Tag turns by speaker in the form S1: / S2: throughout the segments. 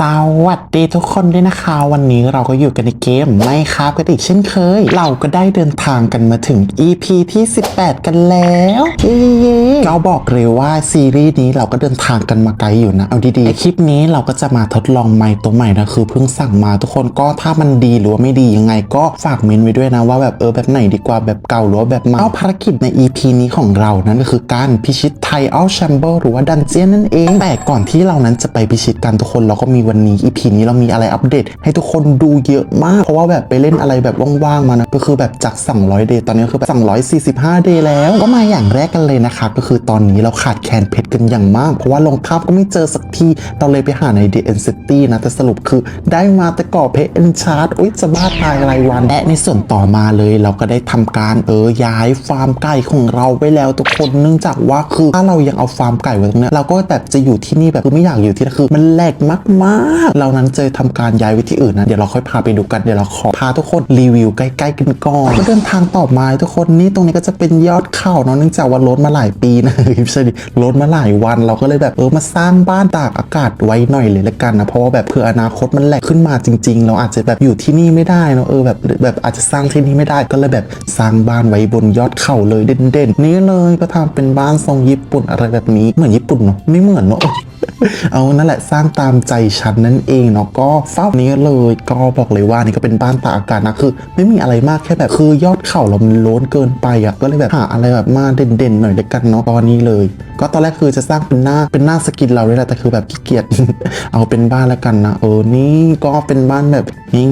S1: สวัสดีทุกคนด้วยนะคะ วันนี้เราก็อยู่กันในเกมไม่ครับกันอีกเช่นเคย เราก็ได้เดินทางกันมาถึง EP ที่ 18 กันแล้วเย้เราบอกเลยว่าซีรีส์นี้เราก็เดินทางกันมาไกลอยู่นะ เอาดีๆไอคลิปนี้เราก็จะมาทดลองไมค์ตัวใหม่นะคือเพิ่งสั่งมาทุกคนก็ถ้ามันดีหรือว่าไม่ดียังไง ก็ฝากเมนไว้ด้วยนะว่าแบบเออแบบไหนดีกว่าแบบเก่าหรือว่าแบบใหม่เอาภารกิจใน EP นี้ของเรานั่นก็คือการพิชิตไทอัลแชมเบอร์หรือว่าดันเจียนนั่นเองแต่ก่อนที่เรานั้นจะไปพิชิตกันทุกคนเราก็มีวันนี้ EP นี้เรามีอะไรอัปเดต ให้ทุกคนดูเยอะมาก เพราะว่าแบบไปเล่นอะไรแบบว่างๆมานะก็คือแบบจาก200เดย์ตอนนี้คือแบบ245เดย์แล้ว ก็มาอย่างแรกกันเลยนะคะก็คือตอนนี้เราขาดแคลนเพชรกันอย่างมาก เพราะว่าลงภาพก็ไม่เจอสักทีเราเลยไปหาใน The End City นะ แต่สรุปคือได้มาแต่ก่อเพชร Enchant อุ้ยจะบ้าตายรายวัน และในส่วนต่อมาเลยเราก็ได้ทำการเออย้ายฟาร์มไก่ของเราไปแล้วทุกคนเนื่องจากว่าคือถ้าเรายังเอาฟาร์มไก่ไว้ตรงเนี้ยเราก็แบบจะอยู่ที่นี่แบบคือไม่อยากอยู่ที่นั่นคือมันแหลกมากๆเรานั้นเจะทำการย้ายไปที่อื่นนะเดี๋ยวเราค่อยพาไปดูกันเดี๋ยวเราขอพาทุกคนรีวิวใกล้ๆกันก่อนก็เดินทางต่อมาทุกคนนี่ตรงนี้ก็จะเป็นยอดเขาเนาะเนื่องจากว่าลดมาหลายปีนะไม่ใช่ดิลดมาหลายวันเราก็เลยแบบเออมาสร้างบ้านตากอากาศไว้หน่อยเลยละกันนะเพราะว่าแบบเผื่ออนาคตมันแหลกขึ้นมาจริง ๆ เราอาจจะแบบอยู่ที่นี่ไม่ได้เนาะเออแบบแบบอาจจะสร้างที่นี่ไม่ได้ก็เลยแบบสร้างบ้านไว้บนยอดเขาเลยเด่นๆนี่เลยก็ทำเป็นบ้านทรงญี่ปุ่นอะไรแบบนี้เหมือนญี่ปุ่นเนาะไม่เหมือนเนาะ เอานั่นแหละสร้างตามใจฉันนั่นเองเนาะก็เฝ้านี้เลยก็บอกเลยว่านี่ก็เป็นบ้านตากอากาศนะคือ ไม่มีอะไรมากแค่แบบคือยอดเข่าเรามันล้นเกินไปอะก็เลยแบบหาอะไรแบบมาเด่นๆหน่อยละกันเนาะตอนนี้เลย ก็ตอนแรกคือจะสร้างเป็นหน้าเป็นหน้าสกินเราเลยแหละแต่คือแบบขี้เกียจเอาเป็นบ้านแล้วกันนะเออนี่ก็เป็นบ้านแบบ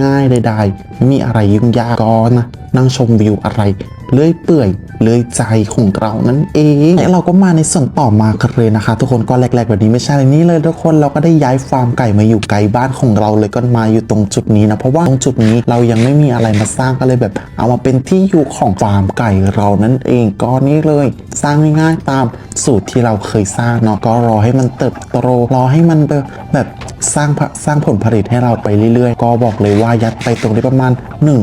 S1: ง่ายๆใดๆไม่มีอะไรยุ่งยากก็นะนั่งชมวิวอะไร เลื่อยเปื่อยเลื่อยใจของเรานั่นเองและเราก็มาในส่วนต่อมากันเลยนะคะ ทุกคนก็แรกๆแบบนี้ไม่ใช่เลยนี่เลยทุกคนเราก็ได้ย้ายฟาร์มไก่มาอยู่ไกลบ้านของเราเลยก็มาอยู่ตรงจุดนี้นะเพราะว่าตรงจุดนี้เรายังไม่มีอะไรมาสร้างก็เลยแบบ เอามาเป็นที่อยู่ของฟาร์มไก่เรานั่นเองก็นี่เลยสร้างง่ายๆตามสูตรที่เราเคยสร้างเนาะก็รอให้มันเติบโตรอให้มันแบบแบบสร้างสร้างผลผลิตให้เราไปเรื่อยๆ ก็บอกเลยว่ายัดไปตรงนี้ประมาณหนึ่ง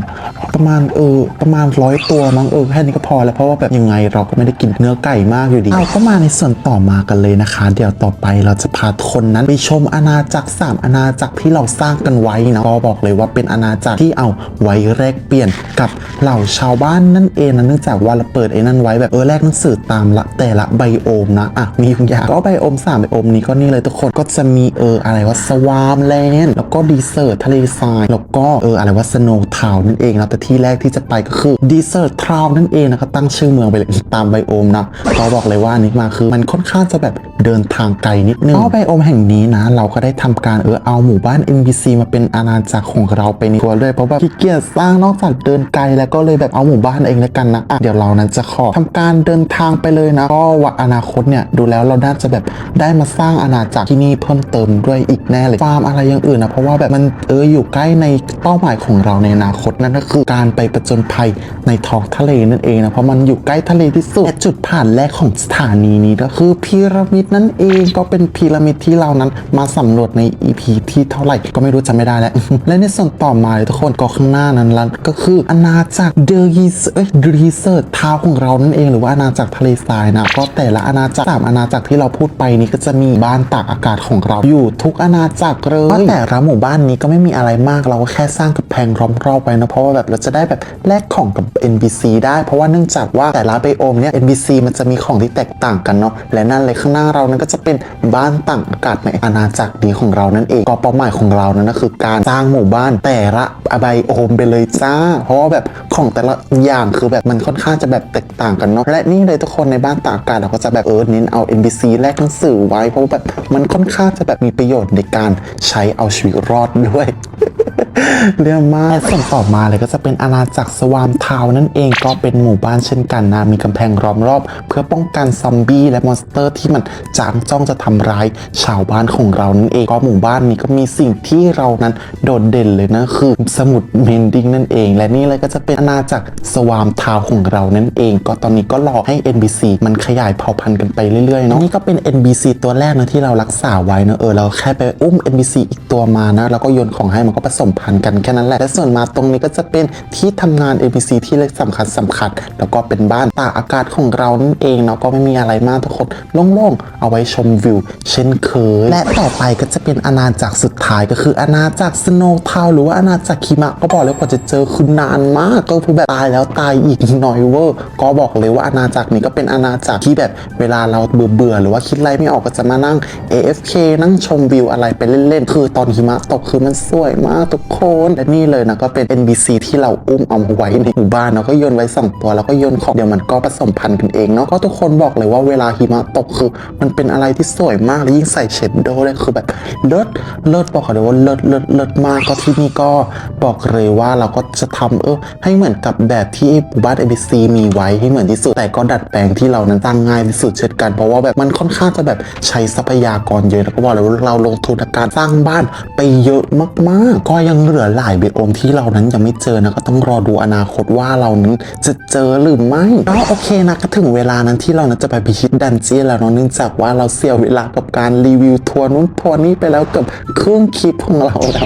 S1: ประมาณเออประมาณร้อยตัวมั้งเออแค่นี้ก็พอแล้วเพราะว่าแบบยังไงเราก็ไม่ได้กินเนื้อไก่มากอยู่ดีเอาก็มาในส่วนต่อมากันเลยนะคะ เดี๋ยวต่อไปเราจะพาคนนั้นไปชมอาณาจักรสามอาณาจักรที่เราสร้างกันไว้นะก็บอกเลยว่าเป็นอาณาจักรที่เอาไว้แลกเปลี่ยนกับเหล่าชาวบ้านนั่นเองนะเนื่องจากว่าเราเปิดไอ้นั่นไว้แบบเออแลกหนังสือตามละแต่ละไบโอมนะอะมีทุกอย่างก็ไบโอมสามไบโอมนี้ก็นี่เลยทุกคนก็จะมีเอออะไรว่าสวามแลนด์แล้วก็ดีเซอร์ทะเลทรายแล้วก็เอออะไรว่าสโนว์ทาวนั่นเองนะแต่ที่แรกที่จะไปก็คือดีเซอร์ทาวนั่นเองนะก็ตั้งชื่อเมืองไปเลยตามไบโอมนะก็บอกเลยว่านนี้มาคือมันค่อนข้างจะแบบเดินทางไกลนิดนึงก็ไบโอมแห่งนี้นะ เราก็ได้ทำการเออเอาหมู่บ้าน NPC มาเป็นอาณาจักรของเราไปในตัวด้วยเพราะว่าขี้เกียจสร้างนอกจากเดินไกลแล้วก็เลยแบบเอาหมู่บ้านเองแล้วกันนะะเดี๋ยวเรานั้นจะขอทำการเดินทางไปเลยนะก็ว่าอนาคตเนี่ยดูแล้วเราน่าจะแบบได้มาสร้างอาณาจักรที่นี่เพิ่มเติมด้วยอีกแน่เลยฟาร์มอะไรอย่างอื่นนะเพราะว่าแบบมันเอออยู่ใกล้ในเป้าหมายของเราในอนาคตนั่นก็คือการไปประจนภัยในท้องทะเลนั่นเองนะเพราะมันอยู่ใกล้ทะเลที่สุดและจุดผ่านแรกของสถานีนี้ก็คือพีระมิดนั่นเองก็เป็นพีระมิดที่เรานั้นมาสำรวจใน EP ที่เท่าไหร่ก็ไม่รู้จำไม่ได้แล้ว และในส่วนต่อมาเลยทุกคนก็ข้างหน้านั้นละก็คืออาณาจักรเดลีเซอร์ดีเซอร์ทาวของเรานั่นเองหรือว่าอาณาจักรทะเลทรายนะก็แต่ละอาณาจักรสามอาณาจักรที่เราพูดไปนี้ก็จะมีบ้านตากอากาศของเราอยู่ทุกอาณาจักรเลยว่าแต่ละหมู่บ้านนี้ก็ไม่มีอะไรมากเราก็แค่สร้างกำแพงล้อมรอบไว้นะเพราะว่าแบบเราจะได้แบบแลกของกับ NPC ได้ได้ เพราะว่าเนื่องจากว่าแต่ละไบโอมเนี่ย NPC มันจะมีของที่แตกต่างกันเนาะและนั่นเลยข้างหน้าเรานั้นก็จะเป็นบ้านต่างอากาศในอาณาจักรนี้ของเรานั่นเองก็เป้าหมายของเรานั้นก็คือการสร้างหมู่บ้านแต่ละไบโอมไปเลยจ้า เพราะว่าแบบของแต่ละอย่างคือแบบมันค่อนข้างจะแบบแตกต่างกันเนาะและนี่เลยทุกคนในบ้านต่างอากาศเราก็จะแบบเออเน้นเอา NPC แลกหนังสือไว้เพราะว่าแบบมันค่อนข้างจะแบบมีประโยชน์ในการใช้เอาชีวิตรอดด้วย เรื่องมากและส่วนต่อมาเลยก็จะเป็นอาณาจักรสวามทาวน์นั่นเองก็เป็นหมู่บ้านเช่นกันนะมีกำแพงล้อมรอบ เพื่อป้องกันซอมบี้และมอนสเตอร์ที่มันจางจ้องจะทำร้ายชาวบ้านของเรานั่นเองก็หมู่บ้านนี้ก็มีสิ่งที่เรานั้นโดดเด่นเลยนะคือสมุดเมนดิงนั่นเอง และนี่เลยก็จะเป็นอาณาจักรสวามทาวน์ของเรานั่นเอง ก็ตอนนี้ก็รอให้ NBC มันขยายเผ่าพันธุ์กันไปเรื่อยๆเนาะนี่ก็เป็น NBC ตัวแรกนะที่เรารักษาไว้นะเออเราแค่ไปอุ้ม NBC อีกตัวมานะแล้วก็โยนของให้มันก็ผสมพันธุ์พันกันแค่นั้นแหละ และส่วนมาตรงนี้ก็จะเป็นที่ทำงาน ABC ที่เล็กสำคัญสำคัญ แล้วก็เป็นบ้านตากอากาศของเรานั่นเองเนาะก็ไม่มีอะไรมากทุกคนโล่งๆ เอาไว้ชมวิว เช่นเคย และต่อไปก็จะเป็นอาณาจักรสุดท้ายก็คืออาณาจักรสโนว์ทาวหรือว่าอาณาจักรหิมะก็บอกเลยกว่าจะเจอคือนานมากก็คือแบบตายแล้วตายอีกหน่อยเวอร์ก็บอกเลยว่าอาณาจักรนี้ก็เป็นอาณาจักรที่แบบเวลาเราเบื่อเบื่อๆหรือว่าคิดอะไรไม่ออกก็จะมานั่ง AFK นั่งชมวิวอะไรไปเล่นๆ คือตอนหิมะตกคือมันสวยมากทุกคนและนี่เลยนะก็เป็น NBC ที่เราอุ้มเอาไว้ในหมู่บ้านเนาะก็โยนไว้สองตัวแล้วก็โยนของเดี๋ยวมันก็ผสมพันธุ์กันเองเนาะก็ทุกคนบอกเลยว่าเวลาหิมะตกคือ มันเป็นอะไรที่สวยมากและยิ่งใส่เชดโดว์เลยคือแบบเลิศเลิศบอกเลยว่าเลิศเลิศเลิศมากก็ที่นี่ก็บอกเลยว่าเราก็จะทำเออให้เหมือนกับแบบที่หมู่บ้าน ABC มีไว้ให้เหมือนที่สุดแต่ก็ดัดแปลงที่เรานั้นสร้างง่ายที่สุดเช่นกันเพราะว่าแบบมันค่อนข้างจะแบบใช้ทรัพยากรเยอะแล้วก็บอกเลยว่าเราลงทุนในการสร้างบ้านไปเยอะมากๆ ก็ยังเหลือหลายเบโอมที่เรานั้นยังไม่เจอนะก็ต้องรอดูอนาคตว่าเรานั้นจะเจอหรือไม่ก็โอเคนะก็ถึงเวลานั้นที่เรานั้นจะไปพิชิตดันเจียนแล้วเนาะเนื่องจากว่าเราเสียเวลากับการรีวิวทัวร์นู้นทัวร์นี้ไปแล้วเกับครึ่งคลิปของเราแล้ว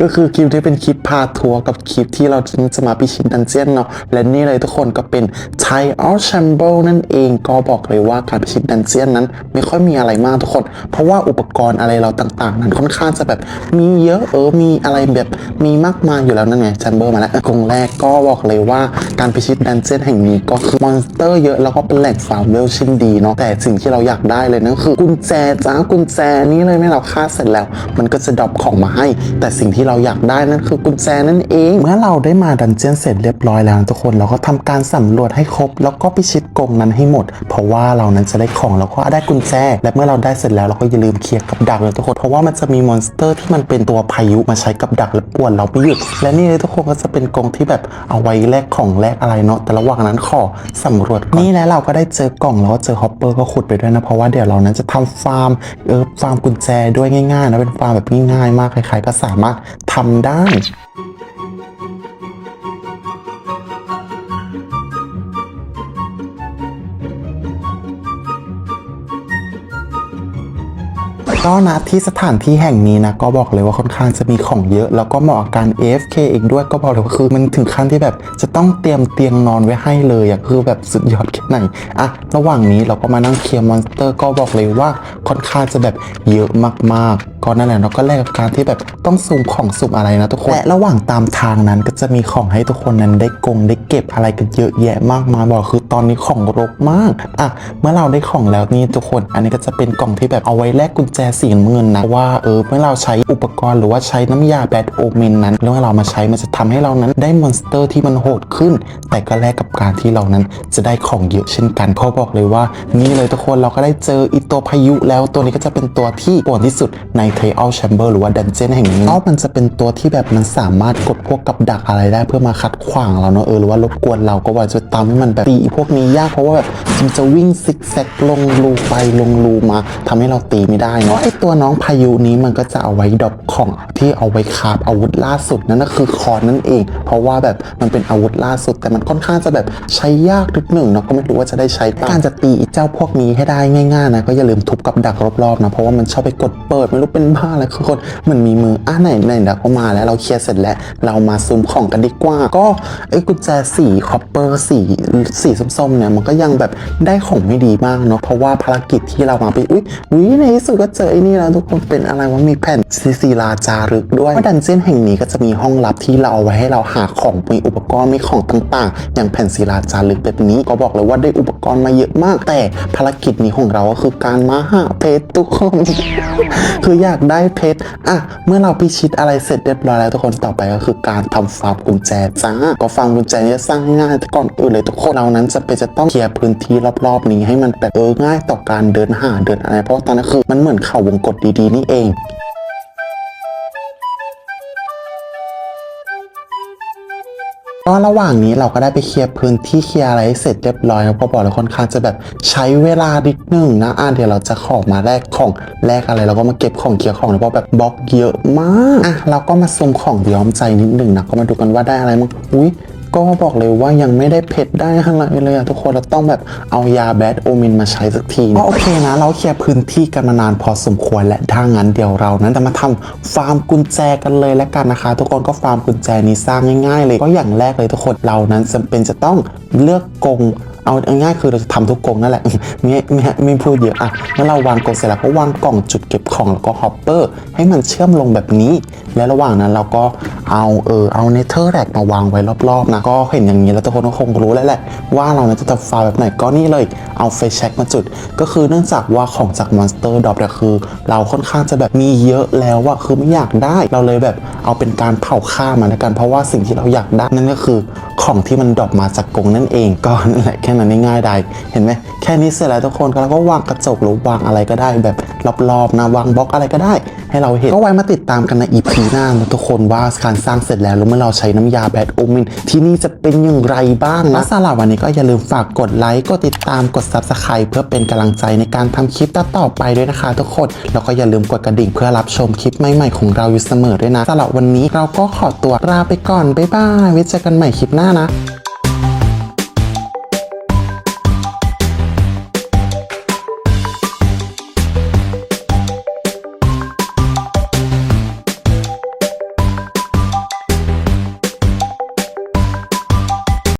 S1: ก็คือคลิปที่เป็นคลิปพาทัวร์กับคลิปที่เราจะมาพิชิตดันเจียนเนาะและนี่เลยทุกคนก็เป็น Thai Out Chamber นั่นเองก็บอกเลยว่าการพิชิตดันเจียนนั้น ไม่ค่อยมีอะไรมากทุกคน เพราะว่าอุปกรณ์อะไรเราต่างๆ นั้นค่อนข้างจะแบบมีเยอะเออมีอะไรแบบมีมากมายอยู่แล้วนั่นไงแชมเบอร์มาแล้วกรงแรกก็บอกเลยว่าการพิชิตดันเจียนแห่งนี้ก็คือมอนสเตอร์เยอะแล้วก็เป็นแหล่งฟาร์มเวลเช่นดีเนาะแต่สิ่งที่เราอยากได้เลยนั่นคือกุญแจจ้ากุญแจนี้เลยไม่เราฆ่าเสร็จแล้ว มันก็จะดรอปของมาให้ แต่สิ่งที่เราอยากได้นั่นคือกุญแจนั่นเอง เมื่อเราได้มาดันเจียนเสร็จเรียบร้อยแล้วทุกคนเราก็ทำการสำรวจให้ครบ แล้วก็พิชิตกรงนั้นให้หมด เพราะว่าเรานั้นจะได้ของแล้วก็ได้กุญแจ และเมื่อเราได้เสร็จแล้วเราก็อย่าลืมเคลียร์กับดักเลยทุกคนเพราะว่ามันจะมีมอนสเตอร์ที่มันเป็นตัวพายุมาใช้กับดักและป่วนเราไม่หยุด และนี่เลยทุกคนก็จะเป็นกองที่แบบเอาไว้แลกของแลกอะไรเนาะแต่ระหว่างนั้นขอสำรวจนี่แล้วเราก็ได้เจอกล่องแล้วก็เจอฮอปเปอร์ก็ขุดไปด้วยนะเพราะว่าเดี๋ยวเรานั้นจะทำฟาร์มเออฟาร์มกุญแจด้วยง่ายๆนะเป็นฟาร์มแบบง่ายๆมากใครๆก็สามารถทำได้ ก็นะที่สถานที่แห่งนี้นะก็บอกเลยว่าค่อนข้างจะมีของเยอะ แล้วก็เหมาะกับการ AFK อีกด้วยก็บอกเลยว่าคือมันถึงขั้นที่แบบจะต้องเตรียมเตียงนอนไว้ให้เลยอะคือแบบสุดยอดแค่ไหนอะระหว่างนี้เราก็มานั่งเคลียร์มอนสเตอร์ก็บอกเลยว่าค่อนข้างจะแบบเยอะมากๆ ก็นั่นแหละเราก็แลกกับการที่แบบต้องซูมของซูมอะไรนะทุกคนและระหว่างตามทางนั้นก็จะมีของให้ทุกคนนั้นได้กงได้เก็บอะไรกันเยอะแยะมากมายบอกคือตอนนี้ของรกมากอะเมื่อเราได้ของแล้วนี่ทุกคน อันนี้ก็จะเป็นกล่องที่แบบเอาไว้แลกกุญแจสีน้ำเงินนะว่าเออเมื่อเราใช้อุปกรณ์หรือว่าใช้น้ำยาแบดโอเมนนั้นแล้วเมื่อเรามาใช้มันจะทำให้เรานั้นได้มอนสเตอร์ที่มันโหดขึ้น แต่ก็แลกกับการที่เรานั้นจะได้ของเยอะเช่นกันเพราบอกเลยว่า นี่เลยทุกคนเราก็ได้เจออีตัวพายุแล้วตัวนี้ก็จะเป็นตัวที่ป่วนที่สุดในเทอ l ลแชมเบอร์หรือว่าดันเจี้ยนแห่งนี้เพราะมันจะเป็นตัวที่แบบมันสามารถกดพวกกับดักอะไรได้เพื่อมาขัดขวางเราเนอะเออหรือว่ารบกวนเราก็ว่าจะตามให้มันแบบตีพวกนี้ยากเพราะว่าแบบมันจะวิ่งซิกแซกลงรูไปลงรูมาทำให้เราตีไม่ได้เนาะไอตัวน้องพายุนี้มันก็จะเอาไว้ดรอปของที่เอาไว้คาบอาวุธล่าสุดนั่นก็คือคอนนั่นเอง เพราะว่าแบบมันเป็นอาวุธล่าสุด แต่มันค่อนข้างจะแบบใช้ยากนิดหนึ่งเนาะก็ไม่รู้ว่าจะได้ใช้ปการจะตีเจ้าพวกนี้ให้ได้ง่ายๆนะก็อย่าลืมทุบกับดักรอบๆนะเพราะว่ามันชอบไปกดเปิดไม่รู้เป็นบ้าอะไรคือคนมันมีมืออะไหนไหนเดี๋ยวก็มาแล้วเราเคลียร์เสร็จแล้ว เรามาซูมของกันดีกว่า ก็ไอ้กุญแจสีคอปเปอร์สีสีส้มๆเนี่ยมันก็ยังแบบได้ของไม่ดีมากเนาะเพราะว่าภารกิจที่เรามาไปอุ้ยอุ้ยในที่สุดก็เจอไอ้นี่แล้วทุกคนเป็นอะไรว่ามีแผ่นซีซีลาจารึกด้วยว่าดันเจี้ยนแห่งนี้ก็จะมีห้องลับที่เราเอาไว้ให้เราหาของมีอุปกรณ์มีของต่างๆ อย่างแผ่นศิลาจารึกแบบนี้ก็บอกเลยว่าได้อุปกรณ์มาเยอะมาก แต่ภารกิจนี้ของเราก็คือการมาหาเพชรทุกคนคืออยากได้เพชรอะเมื่อเราพิชิตอะไรเสร็จเรียบร้อยแล้วทุกคนต่อไปก็คือการทำฟาร์มกุญแจจ้าก็ฟาร์มกุญแจเนี้สร้างง่ายแต่ก่อนอื่นเลยทุกคนเรานั้นจะเป็นจะต้องเคลียร์พื้นที่รอบๆ นี้ให้มันแบบเออง่ายต่อการเดินหาเดินอะไรเพราะตอนนั้นคือมันเหมือนเข่าวงกตดีๆนี่เอง ก็ระหว่างนี้เราก็ได้ไปเคลียร์พื้นที่เคลียร์อะไรให้เสร็จเรียบร้อยแล้วพอบอกเลยค่อนข้างจะแบบใช้เวลาดิดหนึ่งนะอะเดี๋ยวเราจะขอมาแลกของแลกอะไรเราก็มาเก็บของเคลียร์ของแล้วเพราะแบบบล็อกเยอะมากอะเราก็มาซุมของย้อมใจนิดหนึ่งนะก็มาดูกันว่าได้อะไรมั้งอุ้ย ก็บอกเลยว่ายังไม่ได้เผ็ดได้อะไรเลยอะทุกคนเราต้องแบบเอายาแบดโอมินมาใช้สักทีก็โอเคนะ เราเคลียร์พื้นที่กันมานานพอสมควรและถ้างั้นเดี๋ยวเรานั้นจะมาทำฟาร์มกุญแจกันเลยแล้วกันนะคะ ทุกคนก็ฟาร์มกุญแจนี้สร้างง่าย ๆ เลยก็อย่างแรกเลยทุกคนเรานั้นจำเป็นจะต้องเลือกกรง เอาง่ายคือเราจะทำทุกกรงนั่นแหละไม่ไม่ไม่พูดเยอะอะเมื่อเราวางกรงเสร็จแล้วก็วางกล่องจุดเก็บของแล้วก็ฮอปเปอร์ให้มันเชื่อมลงแบบนี้ และระหว่างนั้นเราก็เอาเออเอาเนเธอร์แรกมาวางไว้รอบๆนะก็เห็นอย่างนี้แล้วทุกคนก็คงรู้แล้วแหละ ว่าเราจะทำฟาร์แบบไหนก็นี่เลยเอาไฟแช็กมาจุด ก็คือเนื่องจากว่าของจากมอนสเตอร์ดอปเนี่ยคือ เราค่อนข้างจะแบบมีเยอะแล้วอะคือไม่อยากได้เราเลยแบบเอาเป็นการเผาฆ่ามันแล้วกันเพราะว่าสิ่งที่เราอยากได้นั่นก็คือ ของที่มันดรอปมาจากกรงนั่นเองก็นั่นแหละแค่นั้นง่ายๆได้ เห็นไหมแค่นี้เสร็จแล้วทุกคนเราก็วางกระจกหรือวางอะไรก็ได้แบบ รอบๆนะวางบล็อกอะไรก็ได้ ให้เราเห็นก็ไว้มาติดตามกันในอีพีหน้านะทุกคนว่าการสร้างเสร็จแล้วแล้วเมื่อเราใช้น้ำยาแบดโอมินที่นี่จะเป็นอย่างไรบ้างนะสำหรับวันนี้ก็อย่าลืมฝากกดไลค์กดติดตามกด Subscribe เพื่อเป็นกำลังใจในการทำคลิปต่อไปด้วยนะคะ ทุกคนแล้วก็อย่าลืมกดกระดิ่งเพื่อรับชมคลิปใหม่ๆของเราอยู่เสมอด้วยนะสำหรับวันนี้เราก็ขอตัวลาไปก่อนบ๊ายบายไว้เจอกันใหม่คลิปหน้านะ